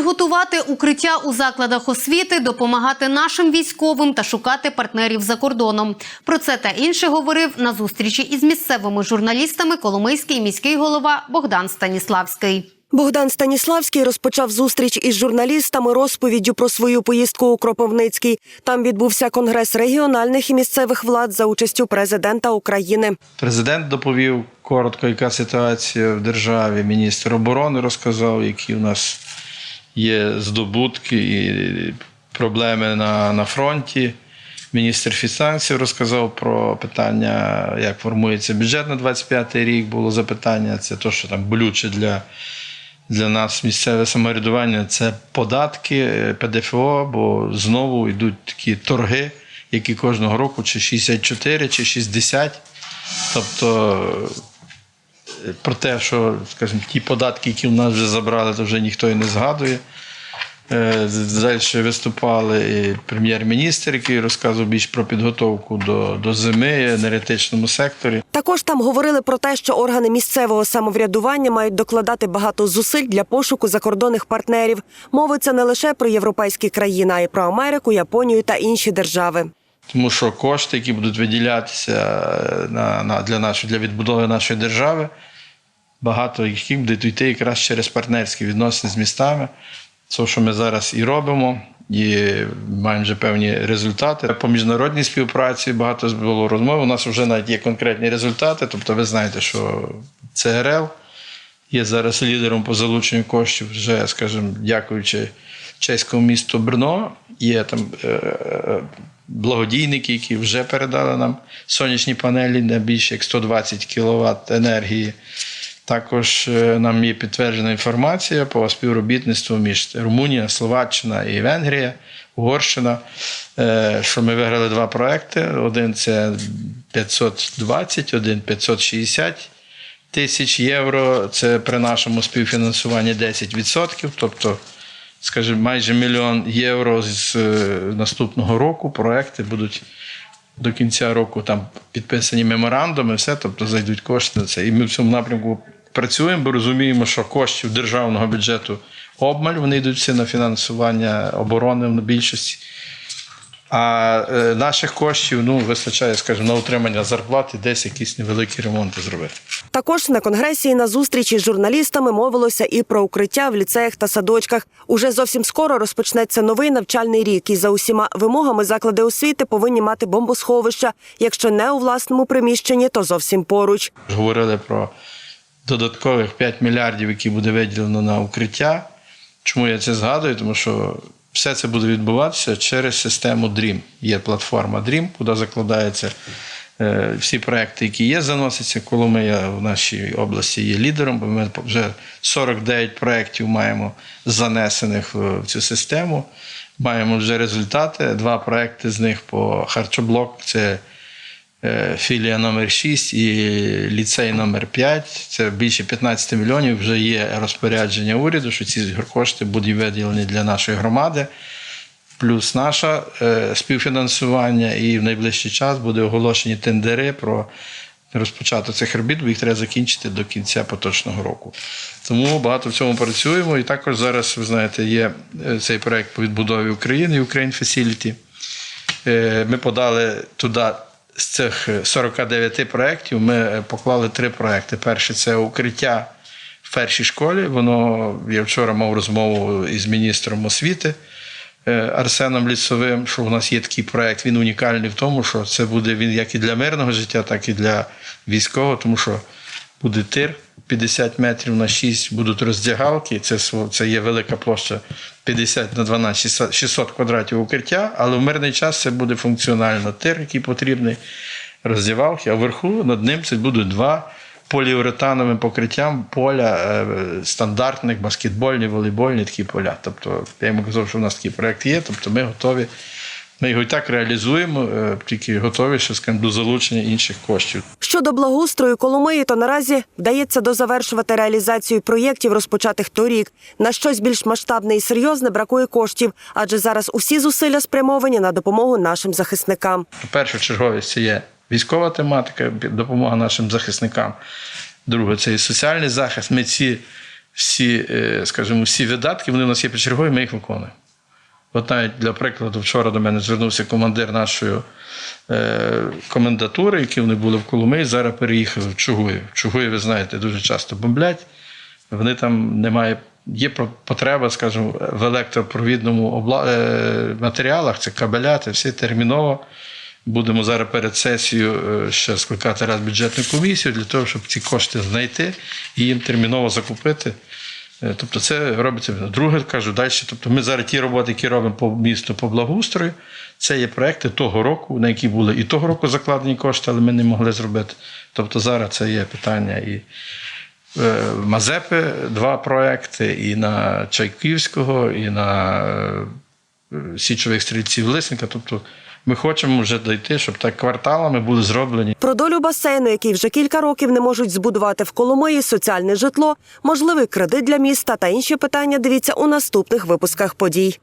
підготувати укриття у закладах освіти, допомагати нашим військовим та шукати партнерів за кордоном. Про це та інше говорив на зустрічі із місцевими журналістами Коломийський міський голова Богдан Станіславський. Богдан Станіславський розпочав зустріч із журналістами розповіддю про свою поїздку у Кропивницький. Там відбувся конгрес регіональних і місцевих влад за участю президента України. Президент доповів коротко, яка ситуація в державі. Міністр оборони розказав, які у нас є здобутки і проблеми на, на фронті. Міністр фінансів розказав про питання, як формується бюджет на 25 рік. Було запитання. Це те, що там болюче для, для нас місцеве самоврядування. Це податки, е, ПДФО, бо знову йдуть такі торги, які кожного року чи 64, чи 60. Тобто про те, що, скажімо, ті податки, які в нас вже забрали, то вже ніхто і не згадує. Е, Далі виступали і прем'єр-міністр, який розказував більш про підготовку до, до зими в енергетичному секторі. Також там говорили про те, що органи місцевого самоврядування мають докладати багато зусиль для пошуку закордонних партнерів. Мовиться не лише про європейські країни, а й про Америку, Японію та інші держави. Тому що кошти, які будуть виділятися е, на, на, для, нашої, для відбудови нашої держави, багато яких буде йти якраз через партнерські відносини з містами. Це, що ми зараз і робимо, і маємо вже певні результати. По міжнародній співпраці багато було розмов. У нас вже навіть є конкретні результати. Тобто, ви знаєте, що ЦРЛ є зараз лідером по залученню коштів, вже, скажімо, дякуючи чеському місту Брно. Є там е, е, благодійники, які вже передали нам сонячні панелі на більше як 120 кВт енергії. Також е, нам є підтверджена інформація по співробітництву між Румунія, Словаччина і Венгрія, Угорщина, е, що ми виграли два проекти. Один це 520, один 560 тисяч євро. Це при нашому співфінансуванні 10%. Тобто, скажімо, майже мільйон євро з е, наступного року проекти будуть до кінця року там підписані меморандуми, все, тобто зайдуть кошти на це. І ми в цьому напрямку працюємо, бо розуміємо, що коштів державного бюджету обмаль, вони йдуть всі на фінансування оборони в більшості. А е, наших коштів ну, вистачає, скажімо, на утримання зарплати, десь якісь невеликі ремонти зробити. Також на конгресі і на зустрічі з журналістами мовилося і про укриття в ліцеях та садочках. Уже зовсім скоро розпочнеться новий навчальний рік, і за усіма вимогами заклади освіти повинні мати бомбосховища. Якщо не у власному приміщенні, то зовсім поруч. Говорили про додаткових 5 мільярдів, які буде виділено на укриття. Чому я це згадую? Тому що все це буде відбуватися через систему DREAM. Є платформа DREAM, куди закладаються е, всі проекти, які є, заносяться. Коломия в нашій області є лідером, бо ми вже 49 проєктів маємо занесених в цю систему. Маємо вже результати. Два проекти з них по харчоблок. Це філія номер 6 і ліцей номер 5 Це більше 15 мільйонів. Вже є розпорядження уряду, що ці кошти будуть виділені для нашої громади. Плюс наше е, співфінансування, і в найближчий час буде оголошені тендери про розпочаток цих робіт, бо їх треба закінчити до кінця поточного року. Тому багато в цьому працюємо. І також зараз, ви знаєте, є е, цей проект по відбудові України Ukraine Facility. Е, Ми подали туди з цих 49 проєктів, ми е, поклали три проєкти. Перший це укриття в першій школі. Воно я вчора мав розмову із міністром освіти е, Арсеном Лісовим, що у нас є такий проєкт. Він унікальний в тому, що це буде він як і для мирного життя, так і для військового, тому що буде тир 50 метрів на 6, будуть роздягалки. Це, це є велика площа 50 на 12, 600 600 квадратів укриття, але в мирний час це буде функціонально тир, який потрібний, роздягалки, а вверху над ним це будуть два поліуретановим покриттям поля е, стандартних, баскетбольні, волейбольні такі поля. Тобто, я йому казав, що в нас такий проєкт є, тобто ми готові. Ми його і так реалізуємо, е, тільки готові ще скажімо, до залучення інших коштів. Щодо благоустрою Коломиї, то наразі вдається дозавершувати реалізацію проєктів, розпочатих торік. На щось більш масштабне і серйозне бракує коштів, адже зараз усі зусилля спрямовані на допомогу нашим захисникам. Першочерговість це є військова тематика, допомога нашим захисникам. Друге, це і соціальний захист. Ми ці всі, е, скажімо, всі видатки, вони у нас є почергові, ми їх виконуємо. От навіть для прикладу, вчора до мене звернувся командир нашої е, комендатури, які вони були в Коломиї, зараз переїхали в Чугуїв. В Чугуї, ви знаєте, дуже часто бомблять. Вони там немає. Є потреба, скажімо, в електропровідному обла... е, матеріалах, це кабеля, це все терміново. Будемо зараз перед сесією е, ще скликати раз бюджетну комісію для того, щоб ці кошти знайти і їм терміново закупити. Е, Тобто це робиться. Друге, кажу, далі. Тобто ми зараз ті роботи, які робимо по місту по благоустрою, це є проекти того року, на які були і того року закладені кошти, але ми не могли зробити. Тобто зараз це є питання і е, Мазепи два проекти, і на Чайківського, і на е, січових стрільців Лисника. Тобто ми хочемо вже дійти, щоб так кварталами були зроблені. Про долю басейну, який вже кілька років не можуть збудувати в Коломиї, соціальне житло, можливий кредит для міста та інші питання. Дивіться у наступних випусках подій.